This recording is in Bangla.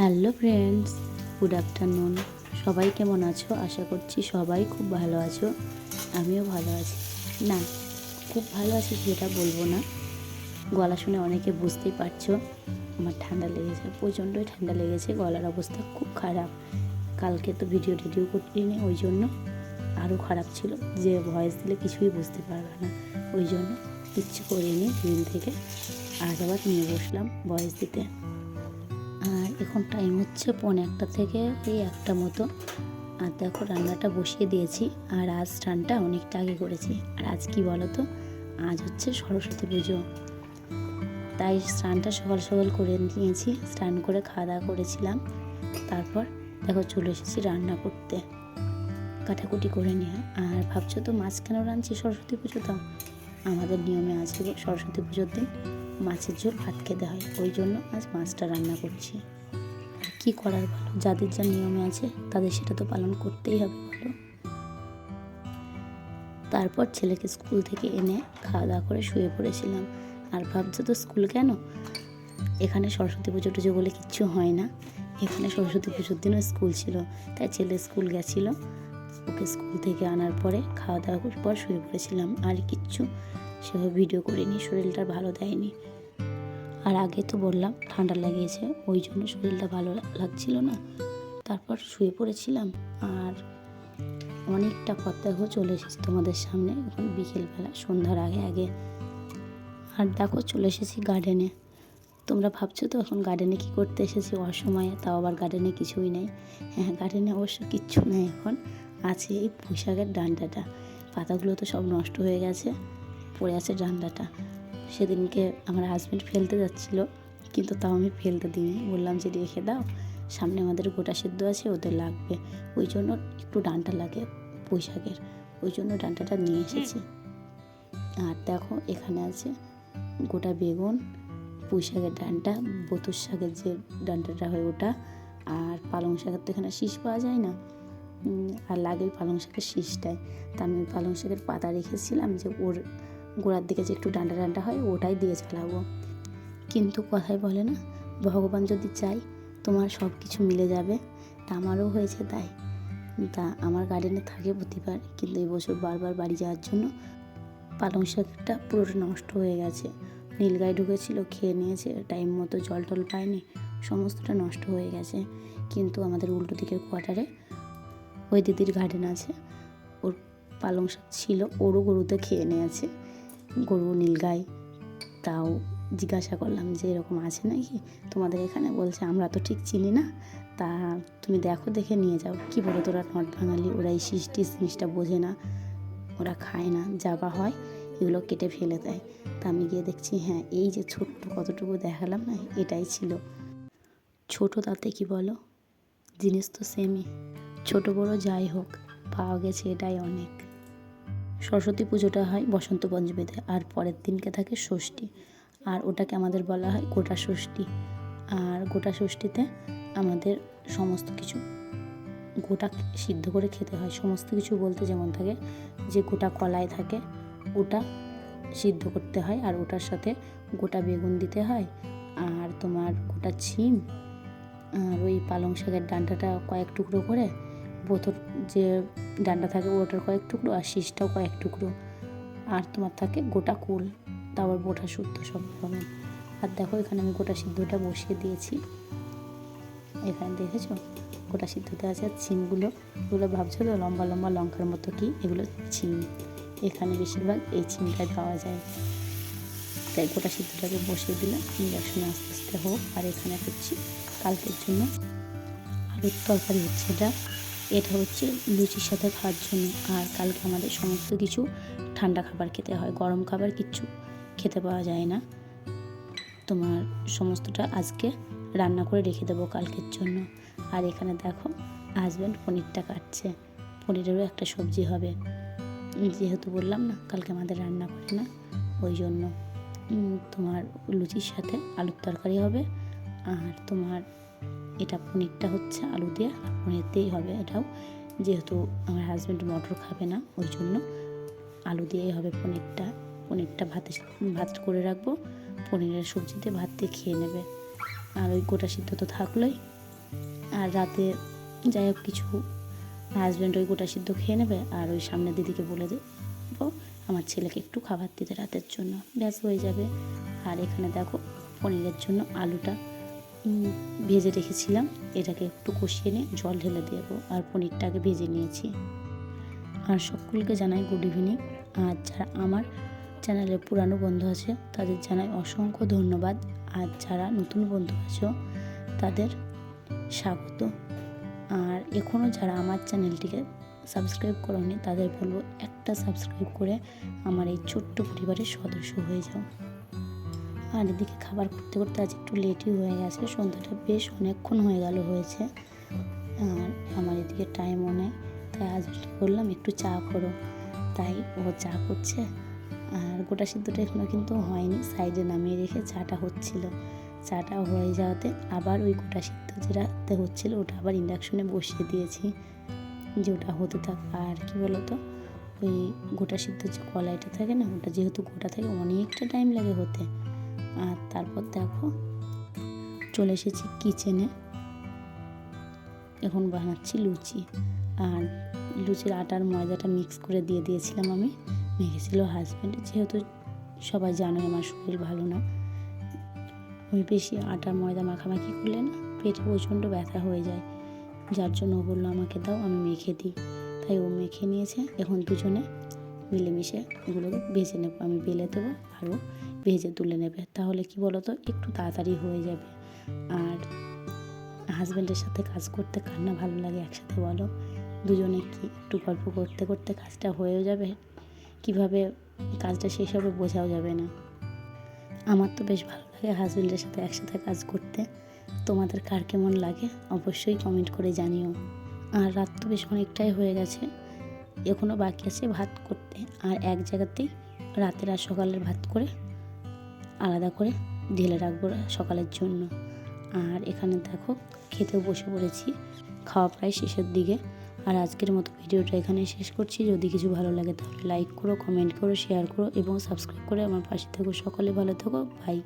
Hello friends, good afternoon. সবাই কেমন আছো? আশা করছি সবাই খুব ভালো আছো। আমিও ভালো আছি। না, খুব ভালো আছি সেটা বলব না। গলা শুনে অনেকে বুঝতেই পারছ, আমার ঠান্ডা লেগেছে, প্রচণ্ডই ঠান্ডা লেগেছে, গলার অবস্থা খুব খারাপ। কালকে তো ভিডিও টিডিও করিনি, ওই জন্য আরও খারাপ ছিল, যে ভয়েস দিলে কিছুই বুঝতে পারবে না। ওই জন্য কিচ্ছু করিনি দিন থেকে। আজ আবার নিয়ে বসলাম ভয়েস দিতে। এখন টাইম হচ্ছে পৌনে একটা থেকে এই একটা মতো। আর দেখো রান্নাটা বসিয়ে দিয়েছি, আর আজ স্নানটা অনেকটা আগে করেছি। আর আজ কি বলো তো আজ হচ্ছে সরস্বতী পুজো। তাই স্নানটা সকাল সকাল করে নিয়েছি, স্নান করে খাওয়া দাওয়া করেছিলাম। তারপর দেখো চলে এসেছি রান্না করতে। কাটাকুটি করে নিয়ে। আর ভাবছ তো মাছ কেন রাঁধছি সরস্বতী পুজো তো? আমাদের নিয়মে আছে সরস্বতী পুজোর দিন। মাছের ঝোল ভাত খেতে হয়। ওই জন্য আজ মাছটা রান্না করছি। আর কী করার ভালো যাদের যা নিয়মে আছে, তাদের সেটা তো পালন করতেই হবে, বলো? তারপর ছেলেকে স্কুল থেকে এনে খাওয়া দাওয়া করে শুয়ে পড়েছিলাম। আর ভাবছ তো স্কুল কেন? এখানে সরস্বতী পুজো টুজো বলে কিচ্ছু হয় না। এখানে সরস্বতী পুজোর দিনও স্কুল ছিল। তাই ছেলে স্কুল গেছিল। ওকে স্কুল থেকে আনার পরে খাওয়া দাওয়া করার পর শুয়ে পড়েছিলাম। আর কিচ্ছু সেভাবে ভিডিও করিনি, শরীরটা ভালো দেয়নি। আর আগে তো বললাম, ঠান্ডা লাগিয়েছে, ওই জন্য শরীরটা ভালো লাগছিল না। তারপর শুয়ে পড়েছিলাম, আর অনেকটা পথ চলে এসেছি তোমাদের সামনে এখন বিকেলবেলা, সন্ধ্যার আগে আগে। আর দেখো, চলে এসেছি গার্ডেনে তোমরা ভাবছ তো এখন গার্ডেনে কী করতে এসেছি? অসময়ে, তাও আবার গার্ডেনে কিছুই নেই। হ্যাঁ গার্ডেনে অবশ্য কিচ্ছু নেই এখন। আছে এই পুঁইশাকের ডান্ডাটা। পাতাগুলো তো সব নষ্ট হয়ে গেছে। পড়ে আছে ডান্ডাটা সেদিনকে আমার হাজব্যান্ড ফেলতে যাচ্ছিল কিন্তু তাও আমি ফেলতে দিইনি। বললাম যে রেখে দাও সামনে আমাদের গোটা সিদ্ধ আছে ওদের লাগবে। ওই জন্য একটু ডান্টা লাগে পুঁই শাকের ওই জন্য ডান্টাটা নিয়ে এসেছি। আর দেখো এখানে আছে গোটা বেগুন পুঁই শাকের ডান্টা বতুর শাকের যে ডান্টাটা হয় ওটা আর পালং শাকের তো এখানে শীষ পাওয়া যায় না। আর লাগে পালং শাকের শীষটাই তা আমি পালং শাকের পাতা রেখেছিলাম যে ওর গোড়ার দিকে যে একটু ডান্ডা ডান্ডা হয়, ওটাই দিয়ে চালাবো। কিন্তু কথায় বলে না, ভগবান যদি চাই তোমার সব কিছু মিলে যাবে। তা আমারও হয়েছে তাই। তা আমার গার্ডেনে থাকে প্রতিবার, কিন্তু এই বছর বারবার বাড়ি যাওয়ার জন্য পালং শাকটা পুরোটা নষ্ট হয়ে গেছে। নীলগায়ে ঢুকেছিল, খেয়ে নিয়েছে টাইম মতো জল টল পায়নি, সমস্তটা নষ্ট হয়ে গেছে। কিন্তু আমাদের উল্টো দিকের কোয়ার্টারে ওই দিদির গার্ডেন আছে, ওর পালং শাক ছিল, ওরও গরুতে খেয়ে নিয়েছে। গরু নীলগাই তাও জিজ্ঞাসা করলাম যে এরকম আছে নাকি? তোমাদের এখানে? বলছে, আমরা তো ঠিক চিনি না। তা তুমি দেখো, দেখে নিয়ে যাও। কি বলো তোরা নট বাঙালি ওরা এই সৃষ্টি জিনিসটা বোঝে না। ওরা খায় না। যাবা হয়, এগুলো কেটে ফেলে দেয়। তা আমি গিয়ে দেখছি হ্যাঁ এই যে ছোট্ট কতটুকু দেখালাম না, এটাই ছিল। ছোট তাতে কি বলো? জিনিস তো সেমই ছোট বড় যাই হোক, পাওয়া গেছে এটাই অনেক। সরস্বতী পুজোটা হয় বসন্ত পঞ্চমীতে, আর পরের দিনকে থাকে ষষ্ঠী। আর ওটাকে আমাদের বলা হয় গোটা ষষ্ঠী। আর গোটা ষষ্ঠীতে আমাদের সমস্ত কিছু গোটা সিদ্ধ করে খেতে হয়। সমস্ত কিছু বলতে যেমন থাকে যে গোটা কলাই থাকে, ওটা সিদ্ধ করতে হয়, আর ওটার সাথে গোটা বেগুন দিতে হয়, আর তোমার গোটা ছিম, আর ওই পালং শাকের ডান্ডাটা কয়েক টুকরো করে বোতর যে ডান্ডা থাকে ওটার কয়েক টুকরো আর শীষটাও কয়েক টুকরো। আর তোমার থাকে গোটা কুল, তারপর বোটা শুদ্ধ সব রকমের আর দেখো এখানে আমি গোটা সিদ্ধটা বসিয়ে দিয়েছি। এখানে দেখেছ? গোটা সিদ্ধতে আছে আর ছিমগুলো। এগুলো ভাবছ তো, লম্বা লম্বা লঙ্কার মতো কি? এগুলো ছিম। এখানে বেশিরভাগ এই ছিমটাই পাওয়া যায়। তাই গোটা সিদ্ধটাকে বসিয়ে দিলাম। ইন্ডাকশনে আস্তে আস্তে হোক। আর এখানে হচ্ছে কালকের জন্য আলুর তরকারি হচ্ছে এটা। এটা হচ্ছে লুচির সাথে খাওয়ার জন্য। আর কালকে আমাদের সমস্ত কিছু ঠান্ডা খাবার খেতে হয়, গরম খাবার কিচ্ছু খেতে পাওয়া যায় না। তোমার সমস্তটা আজকে রান্না করে রেখে দেবো কালকের জন্য। আর এখানে দেখো হাজব্যান্ড পনিরটা কাটছে। পনিরেরও একটা সবজি হবে। যেহেতু বললাম না, কালকে আমাদের রান্না করে না, ওই জন্য। তোমার লুচির সাথে আলুর তরকারি হবে। আর তোমার এটা পনিরটা হচ্ছে আলু দিয়ে পনির দিয়েই হবে এটাও। যেহেতু আমার হাজব্যান্ড মটর খাবে না, ওই জন্য আলু দিয়েই হবে পনিরটা। পনিরটা ভাতে ভাত করে রাখব, পনিরের সবজিতে ভাত দিয়ে খেয়ে নেবে। আর ওই গোটা সিদ্ধ তো থাকলোই। আর রাতে যাই হোক কিছু হাজব্যান্ড ওই গোটা সিদ্ধ খেয়ে নেবে, আর ওই সামনে দিদিকে বলে দেবো আমার ছেলেকে একটু খাবার দিতে রাতের জন্য। ব্যাস হয়ে যাবে। আর এখানে দেখো, পনিরের জন্য আলুটা ভেজে রেখেছিলাম। এটাকে একটু কষিয়ে নিয়ে জল ঢেলে দেবো। আর পনিরটাকে ভেজে নিয়েছি। আর সকলকে জানাই গুড ইভিনিং আর যারা আমার চ্যানেলের পুরানো বন্ধু আছে, তাদের জানাই অসংখ্য ধন্যবাদ। আর যারা নতুন বন্ধু আছো, তাদের স্বাগত। আর এখনও যারা আমার চ্যানেলটিকে সাবস্ক্রাইব করোনি, তাদের বলব একটা সাবস্ক্রাইব করে আমার এই ছোট্ট পরিবারের সদস্য হয়ে যাও। আর এদিকে খাবার করতে করতে আজ একটু লেটই হয়ে গেছে, সন্ধ্যাটা বেশ অনেকক্ষণ হয়ে গেল হয়েছে। আর আমার এদিকে টাইমও নেই, তাই হাজব্যান্ডকে বললাম একটু চা করো। তাই ও চা করছে, আর গোটা সিদ্ধটা এখনও কিন্তু হয়নি, সাইডে নামিয়ে রেখে চাটা হচ্ছিল। চাটা হয়ে যাওয়াতে আবার ওই গোটা সিদ্ধ যেটাতে হচ্ছিল, ওটা আবার ইন্ডাকশনে বসিয়ে দিয়েছি, যে ওটা হতে থাক। আর কি বলতো, ওই গোটা সিদ্ধ যে কলাইটা থাকে না, ওটা যেহেতু গোটা থাকে, অনেকটা টাইম লাগে হতে। আর তারপর দেখো চলে এসেছি কিচেনে এখন বানাচ্ছি লুচি। আর লুচির আটার ময়দাটা মিক্স করে দিয়ে দিয়েছিলাম আমি। মেখেছিল হাজব্যান্ড যেহেতু সবাই জানে আমার শরীর ভালো না। ওই বেশি আটার ময়দা মাখামাখি করলে না পেটে প্রচণ্ড ব্যথা হয়ে যায়। যার জন্য বলল, আমাকে দাও, আমি মেখে দিই। তাই ও মেখে নিয়েছে। এখন দুজনে মিলেমিশে এগুলোকে ভেজে নেব। আমি বেলে দেবো আরও ভেজে তুলে নেবে। তাহলে কি বলো তো, একটু তাড়াতাড়ি হয়ে যাবে। আর হাজব্যান্ডের সাথে কাজ করতে কার না ভালো লাগে একসাথে বলো। দুজনে কি একটু গল্প করতে করতে কাজটা হয়েও যাবে? কীভাবে কাজটা শেষ হবে বোঝাও যাবে না। আমার তো বেশ ভালো লাগে হাজব্যান্ডের সাথে একসাথে কাজ করতে। তোমাদের কার কেমন লাগে অবশ্যই কমেন্ট করে জানিও। আর রাত তো বেশ অনেকটাই হয়ে গেছে। এখনও বাকি আছে ভাত করতে। আর এক জায়গাতেই রাতের আর সকালের ভাত করে আলাদা করে ঢেলে রাখব সকালের জন্য। আর এখানে দেখো খেতেও বসে পড়েছি। খাওয়া প্রায় শেষের দিকে। আর আজকের মতো ভিডিওটা এখানে শেষ করছি। যদি কিছু ভালো লাগে তাহলে লাইক করো কমেন্ট করো শেয়ার করো এবং সাবস্ক্রাইব করে আমার পাশে থেকো। সকলে ভালো থেকো। বাই